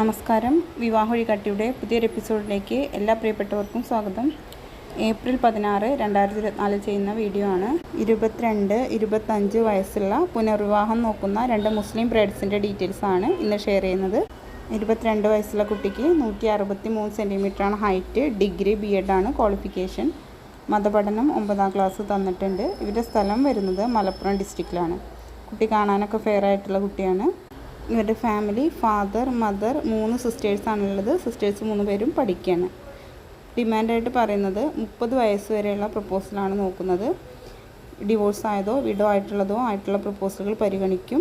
നമസ്കാരം. വിവാഹ വഴികാട്ടിയുടെ പുതിയൊരു എപ്പിസോഡിലേക്ക് എല്ലാ പ്രിയപ്പെട്ടവർക്കും സ്വാഗതം. ഏപ്രിൽ പതിനാറ് രണ്ടായിരത്തി ഇരുപത്തിനാല് ചെയ്യുന്ന വീഡിയോ ആണ്. ഇരുപത്തിരണ്ട് ഇരുപത്തഞ്ച് വയസ്സുള്ള പുനർവിവാഹം നോക്കുന്ന രണ്ട് മുസ്ലിം ബ്രൈഡ്സിന്റെ ഡീറ്റെയിൽസ് ആണ് ഇന്ന് ഷെയർ ചെയ്യുന്നത്. ഇരുപത്തിരണ്ട് വയസ്സുള്ള കുട്ടിക്ക് നൂറ്റി അറുപത്തി മൂന്ന് സെന്റിമീറ്ററാണ് ഹൈറ്റ് ഡിഗ്രി ബി ആണ് ക്വാളിഫിക്കേഷൻ. മതപഠനം ഒമ്പതാം ക്ലാസ് തന്നിട്ടുണ്ട്. ഇവരുടെ സ്ഥലം വരുന്നത് മലപ്പുറം ഡിസ്ട്രിക്റ്റിലാണ്. കുട്ടി കാണാനൊക്കെ ഫെയർ ആയിട്ടുള്ള കുട്ടിയാണ്. ഇവരുടെ ഫാമിലി ഫാദർ മദർ മൂന്ന് സിസ്റ്റേഴ്സാണുള്ളത് സിസ്റ്റേഴ്സ് മൂന്ന് പേരും പഠിക്കുകയാണ് ഡിമാൻഡായിട്ട് പറയുന്നത് മുപ്പത് വയസ്സ് വരെയുള്ള പ്രപ്പോസലാണ് നോക്കുന്നത്. ഡിവോഴ്സ് ആയതോ വിഡോ ആയിട്ടുള്ളതോ ആയിട്ടുള്ള പ്രപ്പോസലുകൾ പരിഗണിക്കും.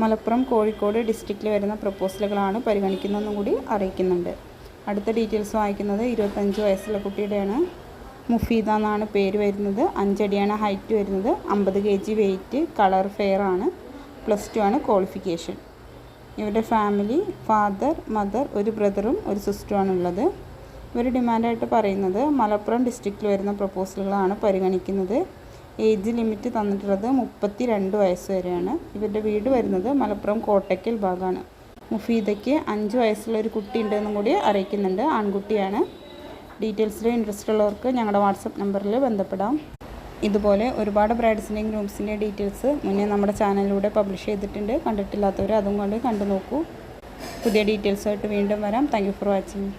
മലപ്പുറം കോഴിക്കോട് ഡിസ്ട്രിക്റ്റിൽ വരുന്ന പ്രപ്പോസലുകളാണ് പരിഗണിക്കുന്നതെന്നും കൂടി അറിയിക്കുന്നുണ്ട്. അടുത്ത ഡീറ്റെയിൽസ് വായിക്കുന്നത് ഇരുപത്തഞ്ച് വയസ്സുള്ള കുട്ടിയുടെയാണ്. മുഫീദ എന്നാണ് പേര് വരുന്നത്. അഞ്ചടിയാണ് ഹൈറ്റ് വരുന്നത്. അമ്പത് K G weight colour fair ആണ്. പ്ലസ് ടു ആണ് ക്വാളിഫിക്കേഷൻ. ഇവരുടെ ഫാമിലി ഫാദർ മദർ ഒരു ബ്രദറും ഒരു സിസ്റ്ററുമാണ് ഉള്ളത്. ഇവർ ഡിമാൻഡായിട്ട് പറയുന്നത് മലപ്പുറം ഡിസ്ട്രിക്റ്റിൽ വരുന്ന പ്രപ്പോസലുകളാണ് പരിഗണിക്കുന്നത്. ഏജ് ലിമിറ്റ് തന്നിട്ടുള്ളത് മുപ്പത്തി രണ്ട് വയസ്സ് വരെയാണ്. ഇവരുടെ വീട് വരുന്നത് മലപ്പുറം കോട്ടയ്ക്കൽ ഭാഗമാണ് മുഫീദയ്ക്ക് അഞ്ച് വയസ്സുള്ള ഒരു കുട്ടി ഉണ്ടെന്നും കൂടി അറിയിക്കുന്നുണ്ട്. ആൺകുട്ടിയാണ്. ഡീറ്റെയിൽസിൽ ഇൻട്രസ്റ്റ് ഉള്ളവർക്ക് ഞങ്ങളുടെ വാട്സപ്പ് നമ്പറിൽ ബന്ധപ്പെടാം. ഇതുപോലെ ഒരുപാട് ബ്രൈഡ്സിന്റെയും ഗ്രൂംസിന്റെയും ഡീറ്റെയിൽസ് മുന്നേ നമ്മുടെ ചാനലിലൂടെ പബ്ലിഷ് ചെയ്തിട്ടുണ്ട്. കണ്ടിട്ടില്ലാത്തവർ അതും കൊണ്ട് കണ്ടു നോക്കൂ. പുതിയ ഡീറ്റെയിൽസുമായിട്ട് വീണ്ടും വരാം. Thank for watching